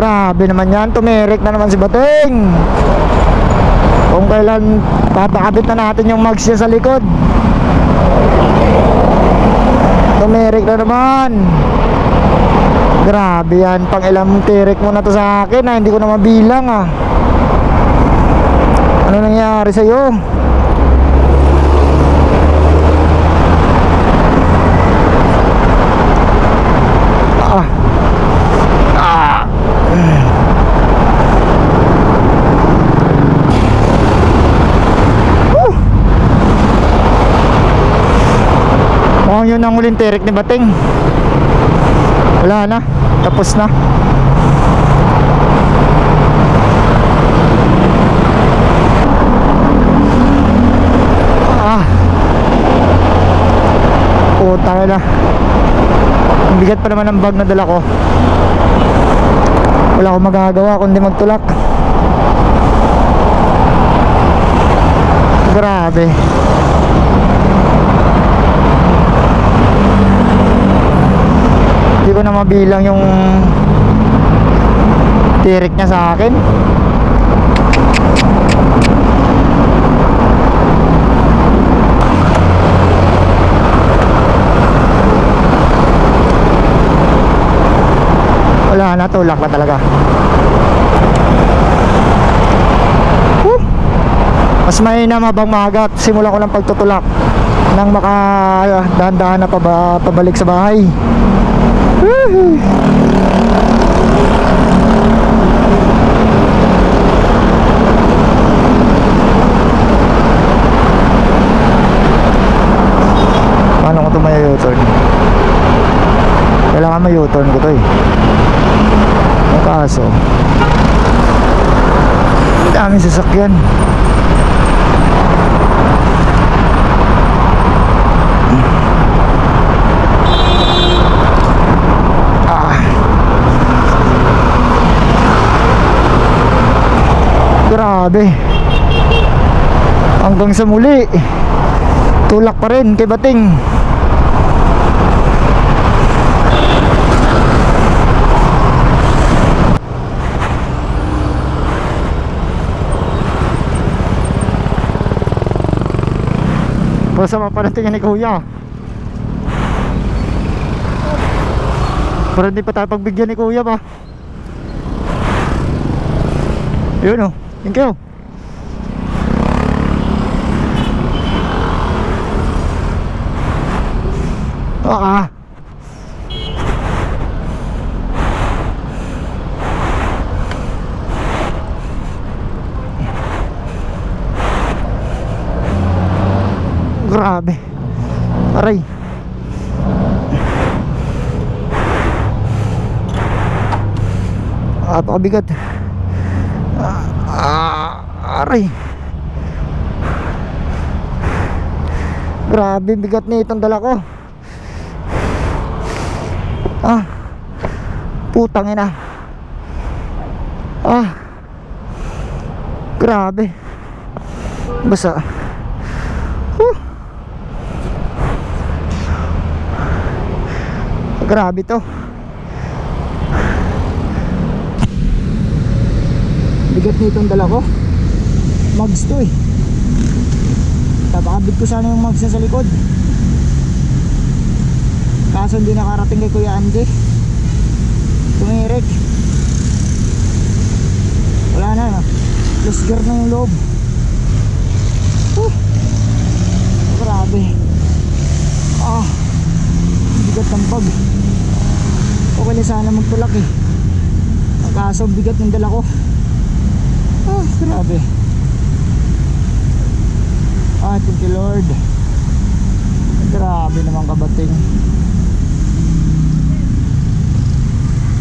Grabe naman yan, tumirik na naman si Bating. Kung kailan papakabit na natin yung mags niya sa likod. Tumirik na naman. Grabe yan, pang ilang tirik mo na to sa akin ah, hindi ko na mabilang ah. Ano nangyari sa'yo? Mukhang yun ang huling tirik ni Bating. Wala na. Tapos na. Ah. Puta na. Ang bigat pa naman ng bag na dala ko. Wala akong magagawa kundi magtulak. Grabe. Ko na mabilang yung tirik niya sa akin. Wala na, tulak na talaga. Whew. Mas may na mabang magat. Simula ko ng pagtutulak nang maka dahan-dahan na paba, pabalik sa bahay. Paano ko ito may U-turn? Kailangan may U-turn ko to eh. Ang kaso, ang daming sasakyan. Ah. Grabe. Hanggang sa muli. Tulak pa rin kay Bating. Masama pa ng tingin ni Kuya. Pero hindi pa tayo pagbigyan ni Kuya pa. Yun oh. Thank you. Ah. ah. Grabe. Aray. Napakabigat. Ah, aray. Grabe, bigat na itong dala ko. Ah. Putang ina. Ah. Grabe. Basa. Huh. Grabe to. Bigat nitong dala ko. Mags to eh. Tapakabit ko sana yung mags niya sa likod. Kaso hindi nakarating kay Kuya Andy. Tumirik. Wala na. no? Loose gear na yung loob. Huh. Grabe. Ah. Bigat ng pag. Okay na sana magtulak eh. Kaso bigat ng dala ko. Ah, grabe. Ah, thank you Lord. Grabe naman kabating.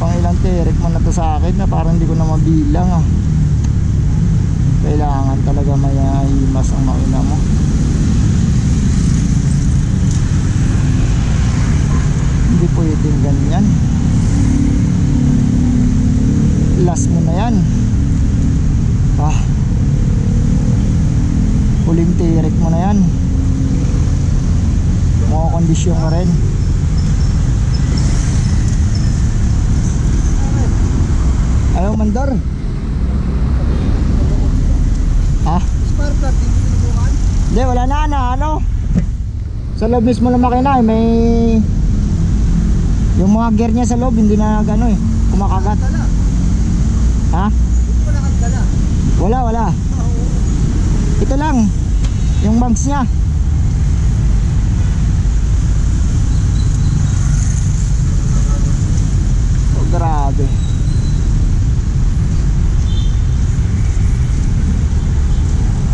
Pang ilang tirik mo na to sa akin na parang hindi ko na mabilang ah. Kailangan talaga may himas ang makina mo. Hindi pwedeng ganyan. Last mo na yan. Ah. Huling tirik mo na yan. Mga kondisyon ka rin. mandar. Ah? Spark plug, di mo sinubukan? Hindi, wala na na, ano? Sa loob mismo ng makina, eh, may... Yung mga gear niya sa loob, hindi na gano eh, kumakagat. Ha? Wala, wala. Ito lang, yung bags niya. Oh, grabe.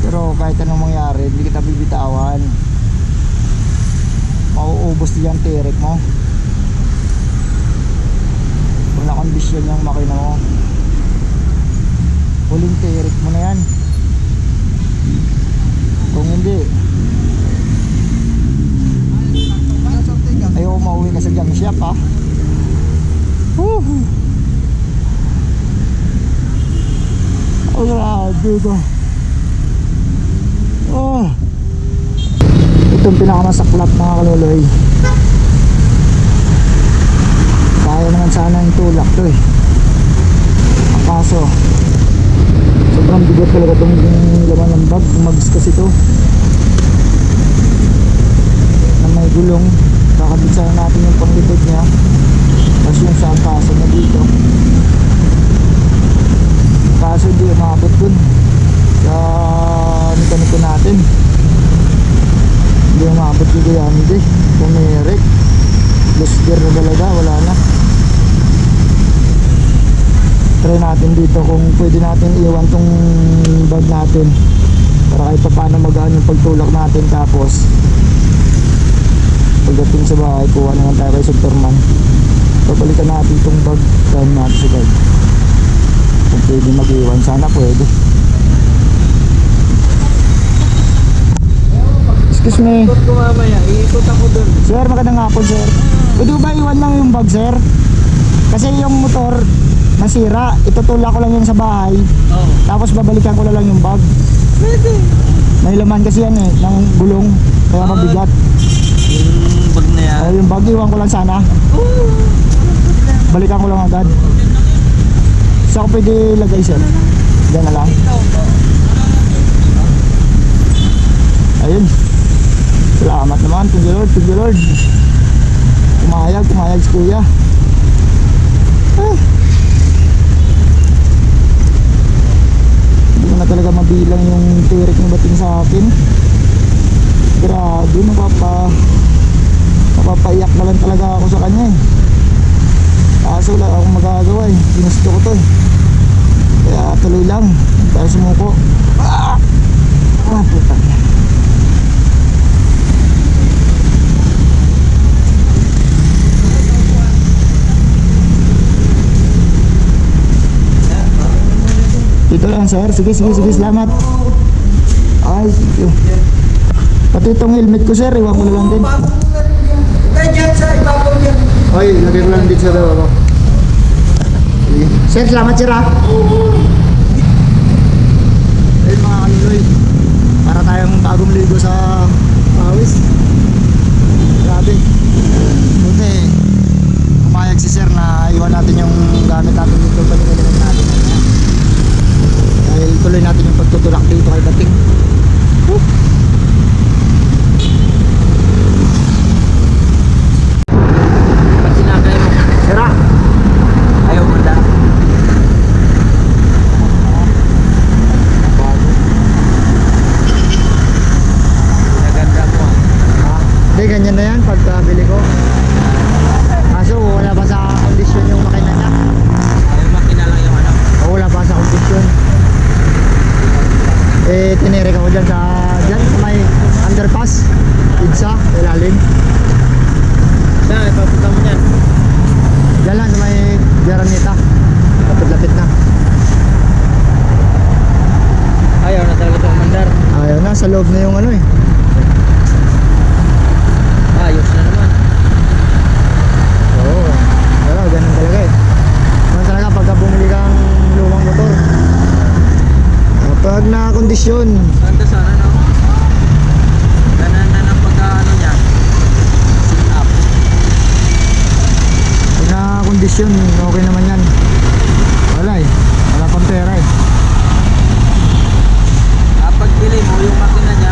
Pero kahit anong mangyari, hindi kita bibitawan. Mauubos din yung tirik mo. Kung nakondisyon yung makina mo. Huling tirik mo na yan. Hindi, ayaw mauwi ka sa jam shop ha. Woo! Oh, grabe ito. Oh. Itong pinakamasaklat mga kaloloy. Kaya naman sana yung tulak to eh. Ang kaso, sobrang bigat talaga itong laman ng bag. Mags kasi ito. Na may gulong. Kakabit sana natin yung panglibod niya. Tapos yung sa kaso na dito. Kaso di umabot dun. Sa mekaniko natin. Hindi umabot dito yan. Hindi. Pumirik. Lost gear na talaga. Wala na. Try natin dito kung pwede natin iwan tong bag natin. Para kahit pa paano magaan yung pagtulak natin. Tapos pagdating sa bahay, kuha naman tayo kay Superman. Papalitan natin itong bag dahil natin sa bag. Kung pwede mag-iwan, sana pwede. Excuse me. Ikot ko mamaya, iikot ako dun. Sir, magandang hapon, sir. Pwede ba iwan lang yung bag, sir? Kasi yung motor, nasira. Itutulak ko lang yun sa bahay. Tapos babalikan ko lang yung bag. Pwede. May laman kasi yan eh, ng gulong. Kaya mabigat. Na yan. Oh, yung bag, iwan ko lang sana. Balikan ko lang agad. Saan ko pwede lagay, sir? Diyan na lang. Ayun. Salamat naman. Thank you Lord. Thank you Lord. Kumayag, kumayag si Kuya. Hindi ko na talaga mabilang yung tirik ng bating sa akin. Grabe, napapa napapaiyak na lang talaga ako sa kanya eh. Kaso wala akong magagawa eh. Ginusto ko to eh. Kaya tuloy lang. Dahil sumuko. Ah! Ah, puta. Dito lang sir. Sige, sige, sige. Salamat. Ay, thank you. Pati itong helmet ko sir, iwan ko na lang din. Nandiyan sa ibabaw yan. Ay, lagay ko lang dito sa baba. Sige. Sir, salamat sir ah. Ayun mga kaluloy. Para tayong bagong ligo sa pawis. Grabe. Buti. Pumayag si sir na iwan natin yung gamit natin dito. Balik-balik natin. Dahil tuloy natin yung pagtutulak dito kay Bating. Woo! Pag sinakay mo, Sir ah. ayaw mo da. Naganda mo ah. Hindi, ganyan na yan pagkabili ko. Kaso wala pa sa kondisyon yung makina niya. Ayaw makina lang yung ano. O, wala pa sa kondisyon. Eh, tinirik ako dyan sa, dyan, sa may underpass. Idsa, ilalim. Saan, ipapunta mo yan? Dyan lang sa may Garanita. Lapit-lapit na. Ayaw na talaga itong mandar. Ayaw na, sa loob na yung ano eh. Ayos na naman. Oo. Pero ganun talaga eh. Ganun talaga pagka bumili kang lumang motor. Kapag na-kondisyon, Ganda sana no? Ganan na ng pagka ano niya. Na kondisyon, okay naman yan. Wala eh. Wala pang pera eh. Kapag bili mo yung makina niya,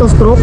автостоп.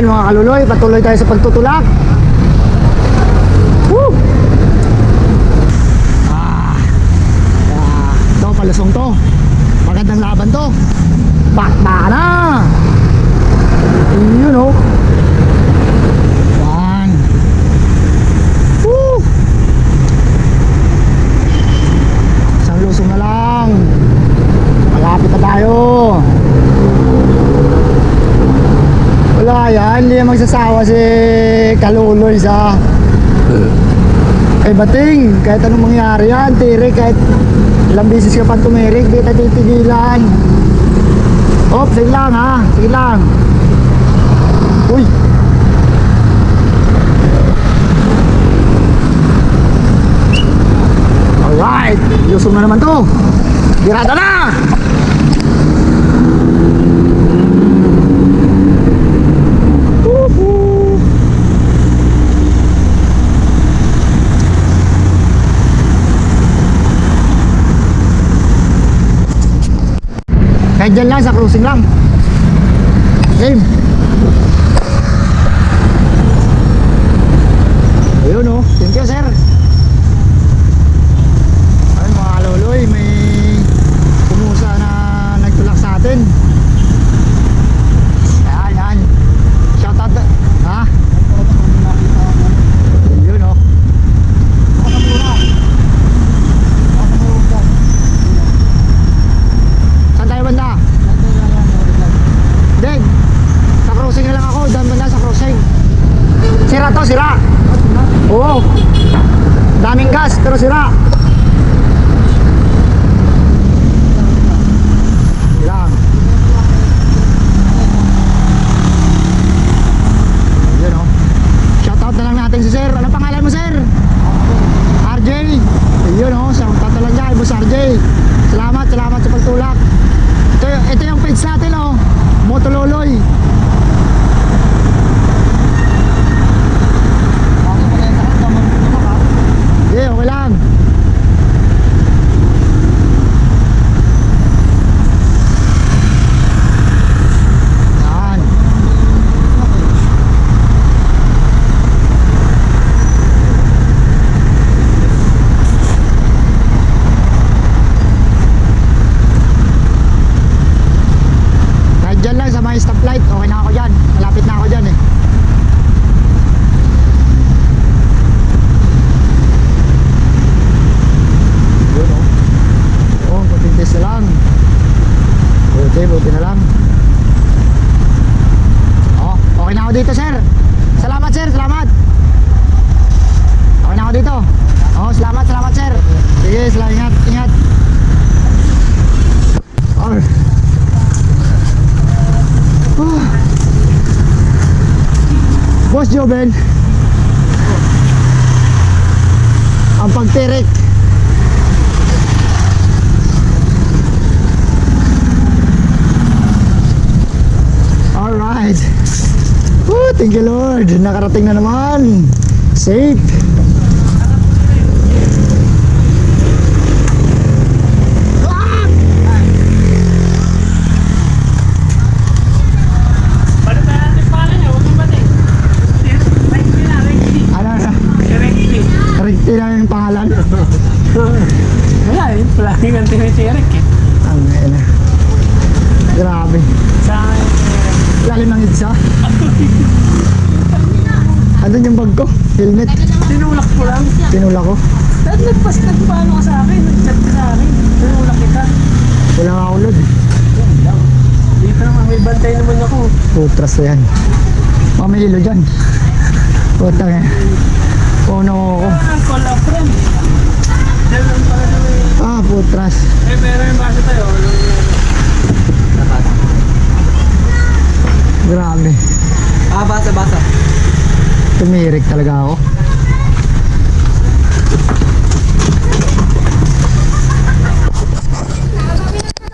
Ayun mga kaluloy, patuloy tayo sa pagtutulak. Woo! Ah, ah, ito, palusong to. kasi kaluloy sa kay bating. Kahit anong mangyari yan tire kahit ilang beses ka pang tumirik di ka titigilan. Op sige lang ha? Sige lang. Uy! Alright! Lusong na naman to. Birada na! Dyan lang, sa cruising lang. Game. Ayun oh. Thank you, sir. Ay, mga loloy, may kumusa na nagtulak sa atin. Yan, yan. Shoutout. Ha? Yun oh. Saan tayo banda? Deg, sa crossing na lang ako. Daan banda sa crossing. Sira to, sira. Oo. Daming gas, pero sira. Lang. Yun oh. Shoutout na lang natin si Sir. Ano pangalan mo, Sir? RJ. Yun oh, shoutout na lang dyan, Boss RJ. Salamat, pagtulak. Ito, ito yung page natin oh. Motololoy. Okay, okay lang. Yan. Kahit dyan lang sa mga stoplight, okay na ako dyan. Malapit na ako dyan eh. Yun oh. Oo, kunting test na lang. Buti, buti na lang. Oh, okay na ako dito, sir. Salamat, sir. Salamat. Okay na ako dito. Oh, salamat, salamat, sir. Sige, salamat. Ingat, ingat. Oh. Oh. Boss Joben. Ang pagtirik. Alright. Woo, thank you Lord. Nakarating na naman. Safe. Paano ba natin pala niya? Huwag mong batin. Rekti na, rekti. Ano na? Rekti. Rekti lang yung pangalan. Wala eh. Wala yung ganti ni si Eric eh. Ang ina. Grabe. Sa akin si Eric. Lalim ng itsa. Andun yung bag ko. Helmet. Tinulak ko lang. Tinula ko. Dahil nagpas nagpaano ka sa akin. Nag-chat ka sa akin. Tinulak kita. Wala nga ako load. Dito naman may bantay naman ako. Putras na yan. Mamilo dyan. Putang eh. Puno ako. Ah, call a friend. Diyan lang pala na may... Ah, putras. Eh, meron yung basa tayo. Grabe. Ah, basa, basa tumirik talaga ako.